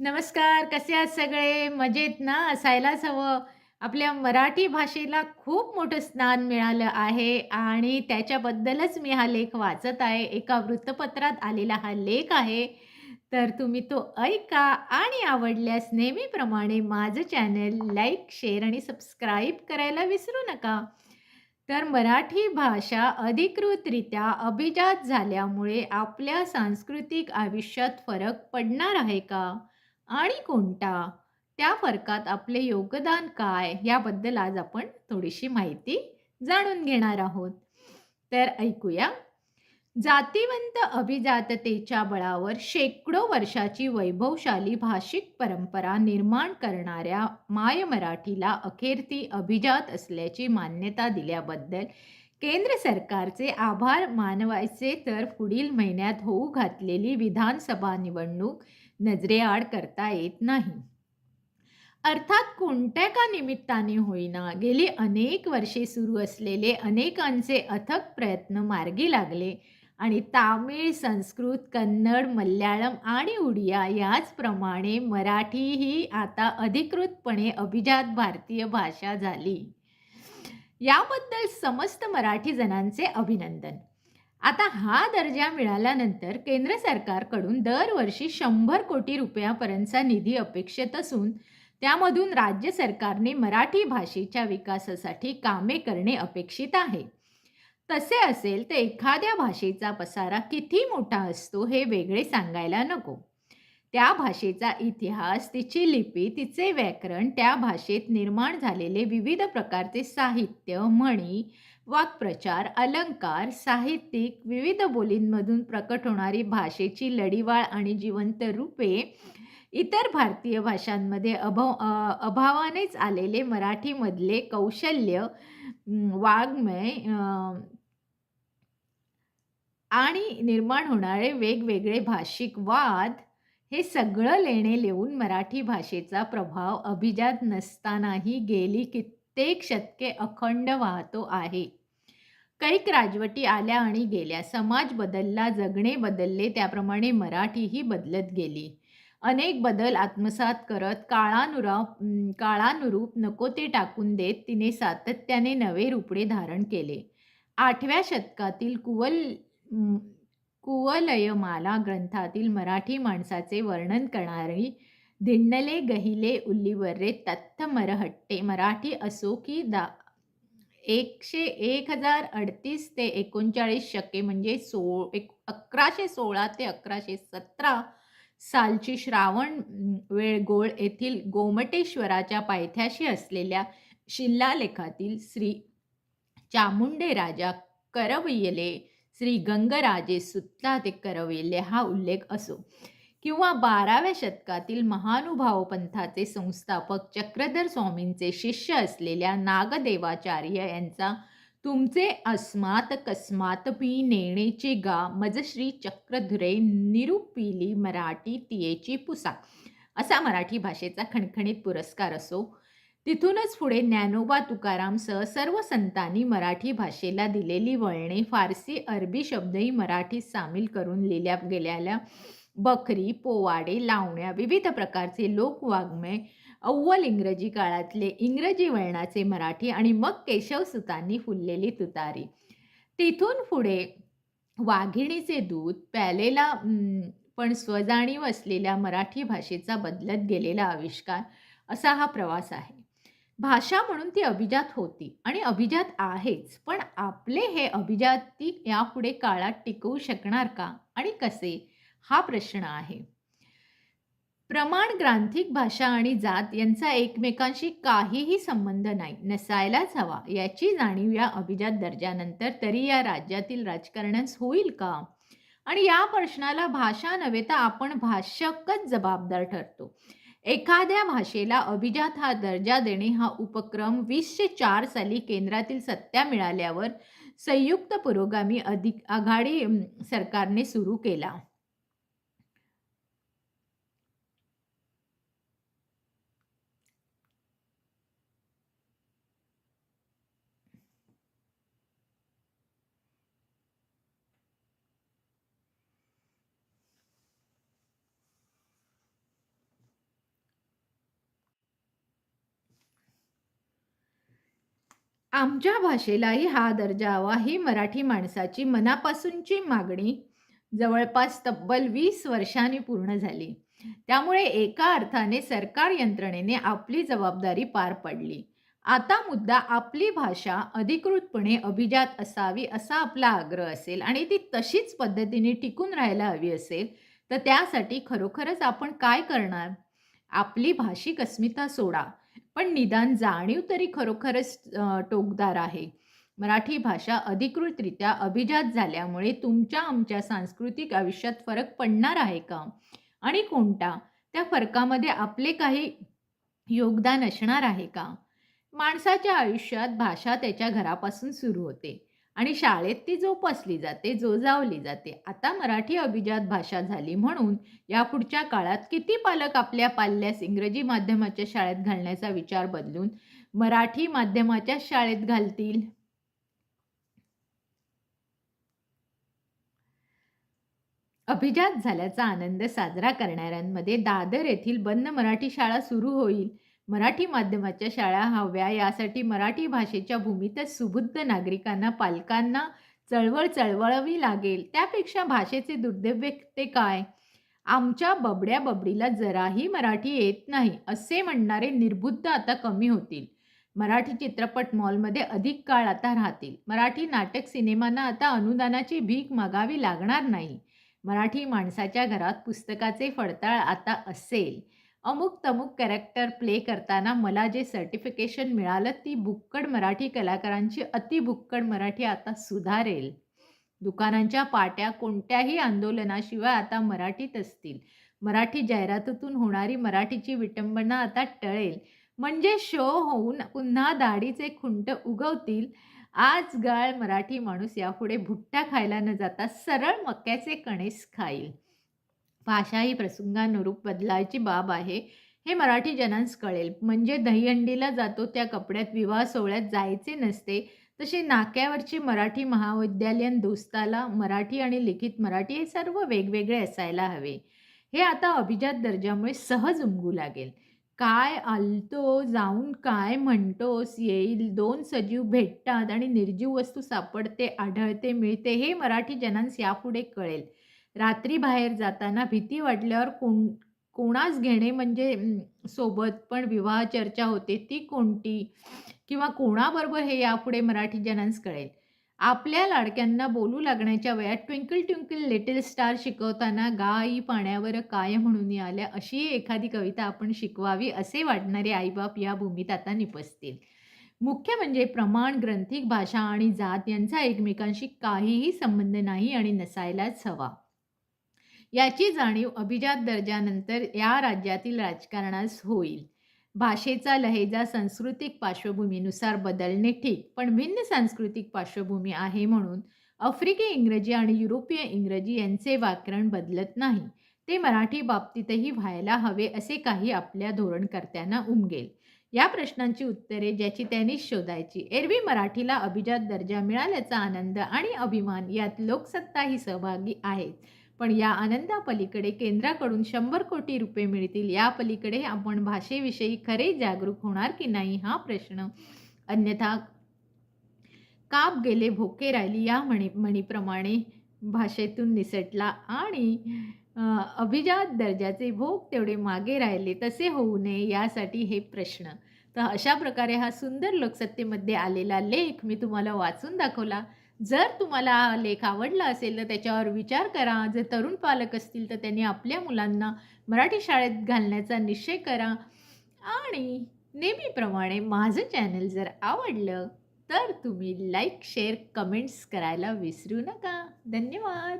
नमस्कार कसे आहात सगळे? मजेत ना? असायलाच हवं. आपल्या मराठी भाषेला खूप मोठं स्थान मिळालं आहे आणि त्याच्याबद्दलच मी हा लेख वाचत आहे. एका वृत्तपत्रात आलेला हा लेख आहे. तर तुम्ही तो ऐका आणि आवडल्यास नेहमीप्रमाणे माझं चॅनल लाईक शेअर आणि सबस्क्राईब करायला विसरू नका. तर मराठी भाषा अधिकृतरित्या अभिजात झाल्यामुळे आपल्या सांस्कृतिक आयुष्यात फरक पडणार आहे का? आणि कोणता? त्या फरकात आपले योगदान काय? याबद्दल आज आपण थोडीशी माहिती जाणून घेणार आहोत. तर ऐकूया. जातिवंत अभिजाततेच्या बळावर शेकडो वर्षाची वैभवशाली भाषिक परंपरा निर्माण करणाऱ्या माय मराठीला अखेर ती अभिजात असल्याची मान्यता दिल्याबद्दल केंद्र सरकारचे आभार मानवायचे तर पुढील महिन्यात होऊ घातलेली विधानसभा निवडणूक नजरेआड करता येत नाही. अर्थात कोणत्या का निमित्ताने होईना गेली अनेक वर्षे सुरू असलेले अनेकांचे अथक प्रयत्न मार्गी लागले आणि तामिळ संस्कृत कन्नड मल्याळम आणि उडिया याचप्रमाणे मराठी ही आता अधिकृतपणे अभिजात भारतीय भाषा झाली. याबद्दल समस्त मराठी जणांचे अभिनंदन. आता हा दर्जा मिळाल्यानंतर केंद्र सरकारकडून दरवर्षी शंभर कोटी रुपयापर्यंतचा निधी अपेक्षित असून त्यामधून राज्य सरकारने मराठी भाषेच्या विकासासाठी कामे करणे अपेक्षित आहे. तसे असेल तर एखाद्या भाषेचा पसारा किती मोठा असतो हे वेगळे सांगायला नको. त्या भाषेचा इतिहास तिची लिपी तिचे व्याकरण त्या भाषेत निर्माण झालेले विविध प्रकारचे साहित्य म्हणी वाक्प्रचार अलंकार साहित्यिक विविध बोलींमधून प्रकट होणारी भाषेची लढीवाळ आणि जिवंत रूपे इतर भारतीय भाषांमध्ये अभाव अभावानेच आलेले मराठीमधले कौशल्य वाङ्मय आणि निर्माण होणारे वेगवेगळे भाषिक वाद हे सगळं लेणे लिहून मराठी भाषेचा प्रभाव अभिजात नसतानाही गेली कित्येक शतके अखंड वाहतो आहे. कैक राजवटी आल्या आणि गेल्या. समाज बदलला जगणे बदलले त्याप्रमाणे मराठीही बदलत गेली. अनेक बदल आत्मसात करत काळानुरा काळानुरूप नको ते टाकून देत तिने सातत्याने नवे रुपडे धारण केले. आठव्या शतकातील कुवल कुवलयमाला ग्रंथातील मराठी माणसाचे वर्णन करणारी धिण्णले गहिले उल्लीवर्रे तत्थ मरहट्टे मराठी असो की दा एकशे एक हजार अडतीस ते एकोणचाळीस शके म्हणजे सो एक अकराशे सोळा ते अकराशे सतरा सालची श्रावण वेळगोळ येथील गोमटेश्वराच्या पायथ्याशी असलेल्या शिल्लालेखातील श्री चामुंडे राजा करवयले श्री गंगराजे सुत्ता ते करवयले हा उल्लेख असो. किंवा बाराव्या शतकातील महानुभाव पंथाचे संस्थापक चक्रधर स्वामींचे शिष्य असलेल्या नागदेवाचार्य यांचा तुमचे अस्मात कस्मात पी नेणेचे गा मजश्री चक्रधुरे निरुपिली मराठी तियेची पुसा. असा मराठी भाषेचा खणखणीत पुरस्कार असो. तिथूनच पुढे ज्ञानोबा तुकारामसह सर्व संतांनी मराठी भाषेला दिलेली वळणे फारसी अरबी शब्दही मराठीत सामील करून लिहिल्या गेलेल्या बकरी पोवाडे लावण्या विविध प्रकारचे लोकवाङ्मय अव्वल इंग्रजी काळातले इंग्रजी वळणाचे मराठी आणि मग केशवसुतांनी फुललेली तुतारी. तिथून पुढे वाघिणीचे दूध प्यालेला पण स्वजाणीव असलेल्या मराठी भाषेचा बदलत गेलेला आविष्कार असा हा प्रवास आहे. भाषा म्हणून ती अभिजात होती आणि अभिजात आहेच पण आपले हे अभिजाती यापुढे काळात टिकवू शकणार का आणि कसे? हा प्रश्न आहे. प्रमाण ग्रांथिक भाषा आणि जात यांचा एकमेकांशी काहीही संबंध नाही. नसायलाच हवा. याची जाणीव या अभिजात दर्जानंतर तरी या राज्यातील राजकारण्यास होईल का? आणि या प्रश्नाला भाषा नव्हे तर आपण भाषकच जबाबदार ठरतो. एखाद्या भाषेला अभिजात हा दर्जा देणे हा उपक्रम वीसशे चार साली केंद्रातील सत्ता मिळाल्यावर संयुक्त पुरोगामी अधिक आघाडी सरकारने सुरू केला. आमच्या भाषेलाही हा दर्जा हवा ही मराठी माणसाची मनापासूनची मागणी. जवळपास तब्बल वीस वर्षांनी पूर्ण झाली. त्यामुळे एका अर्थाने सरकार यंत्रणेने आपली जबाबदारी पार पडली. आता मुद्दा आपली भाषा अधिकृतपणे अभिजात असावी असा आपला आग्रह असेल आणि ती तशीच पद्धतीने टिकून राहायला हवी असेल तर त्यासाठी खरोखरच आपण काय करणार? आपली भाषिक अस्मिता सोडा. पण निदान जाणीव तरी खरोखरच टोकदार आहे. मराठी भाषा अधिकृतरित्या अभिजात झाल्यामुळे तुमच्या आमच्या सांस्कृतिक आयुष्यात फरक पडणार आहे का? आणि कोणता? त्या फरकामध्ये आपले काही योगदान असणार आहे का? माणसाच्या आयुष्यात भाषा त्याच्या घरापासून सुरू होते. आणि शाळेत ती जोपासली जाते जोजावली जाते. आता मराठी अभिजात भाषा झाली म्हणून यापुढच्या काळात किती पालक आपल्या पाल्यास इंग्रजी माध्यमाच्या शाळेत घालण्याचा विचार बदलून मराठी माध्यमाच्या शाळेत घालतील? अभिजात झाल्याचा आनंद साजरा करणाऱ्यांमध्ये दादर येथील बंद मराठी शाळा सुरू होईल. मराठी माध्यमाच्या शाळा हव्या यासाठी मराठी भाषेच्या भूमीतच सुबुद्ध नागरिकांना पालकांना चळवळ चळवळावी लागेल. त्यापेक्षा भाषेचे दुर्दैव ते काय? आमच्या बबड्या बबडीला जराही मराठी येत नाही असे म्हणणारे निर्बुद्ध आता कमी होतील. मराठी चित्रपट मॉलमध्ये अधिक काळ आता राहतील. मराठी नाटक सिनेमांना आता अनुदानाची भीक मागावी लागणार नाही. मराठी माणसाच्या घरात पुस्तकाचे फडताळ आता असेल. अमुक तमुक कॅरेक्टर प्ले करताना मला जे सर्टिफिकेशन मिळालं ती बुक्कड मराठी कलाकारांची अतिबुक्कड मराठी आता सुधारेल. दुकानांच्या पाट्या कोणत्याही आंदोलनाशिवाय आता मराठीत असतील. मराठी जाहिरातीतून होणारी मराठीची विटंबना आता टळेल. म्हणजे शो होऊन पुन्हा दाढीचे खुंट उगवतील. आज गाळ मराठी माणूस यापुढे भुट्टा खायला न जाता सरळ मक्याचे कणेस खाईल. भाषा ही प्रसंगानुरूप बदलायची बाब आहे. हे मराठी जनांस कळेल. म्हणजे दहीहंडीला जातो त्या कपड्यात विवाह सोहळ्यात जायचे नसते. तसे नाक्यावरची मराठी महाविद्यालयीन दोस्ताला मराठी आणि लिखित मराठी हे सर्व वेगवेगळे असायला हवे. हे आता अभिजात दर्जामुळे सहज उमगू लागेल. काय आलतो जाऊन काय म्हणतोस येईल दोन सजीव भेटतात आणि निर्जीव वस्तू सापडते आढळते मिळते हे मराठी जनांस यापुढे कळेल. रात्री बाहेर जाताना भीती वाटल्यावर कोण कोणास घेणे म्हणजे सोबत पण विवाह चर्चा होते ती कोणती? किंवा कोणाबरोबर हे यापुढे मराठी जनांस कळेल? आपल्या लाडक्यांना बोलू लागण्याच्या वयात ट्विंकल ट्विंकल लिटिल स्टार शिकवताना गाई पाण्यावर काय म्हणून आल्या अशी एखादी कविता आपण शिकवावी असे वाटणारे आईबाप या भूमीत आता निपसतील. मुख्य म्हणजे प्रमाण ग्रंथिक भाषा आणि जात यांचा एकमेकांशी काहीही संबंध नाही आणि नसायलाच हवा. याची जाणीव अभिजात दर्जानंतर या राज्यातील राजकारणास होईल. भाषेचा लहेजा सांस्कृतिक पार्श्वभूमीनुसार बदलणे ठीक पण भिन्न सांस्कृतिक पार्श्वभूमी आहे म्हणून आफ्रिकी इंग्रजी आणि युरोपीय इंग्रजी यांचे व्याकरण बदलत नाही. ते मराठी बाबतीतही व्हायला हवे असे काही आपल्या धोरणकर्त्यांना उमगेल. या प्रश्नांची उत्तरे ज्याची त्यांनीच शोधायची एरवी मराठीला अभिजात दर्जा मिळाल्याचा आनंद आणि अभिमान यात लोकसत्ताही सहभागी आहेत पण या आनंदापलीकडे केंद्राकडून शंभर कोटी रुपये मिळतील. या पलीकडे आपण भाषेविषयी खरे जागरूक होणार की नाही हा प्रश्न. अन्यथा काप गेले भोके राहिली या म्हणी म्हणीप्रमाणे भाषेतून निसटला आणि अभिजात दर्जाचे भोग तेवढे मागे राहिले. तसे होऊ नये यासाठी हे प्रश्न. तर अशा प्रकारे हा सुंदर लोकसत्तेमध्ये आलेला लेख मी तुम्हाला वाचून दाखवला. जर तुम्हाला लेख आवडला असेल तर त्याच्यावर विचार करा. जर तरुण पालक असतील तर त्यांनी आपल्या मुलांना मराठी शाळेत घालण्याचा निश्चय करा. आणि नेहमीप्रमाणे माझं चॅनल जर आवडलं तर तुम्ही लाईक शेअर कमेंट्स करायला विसरू नका. धन्यवाद.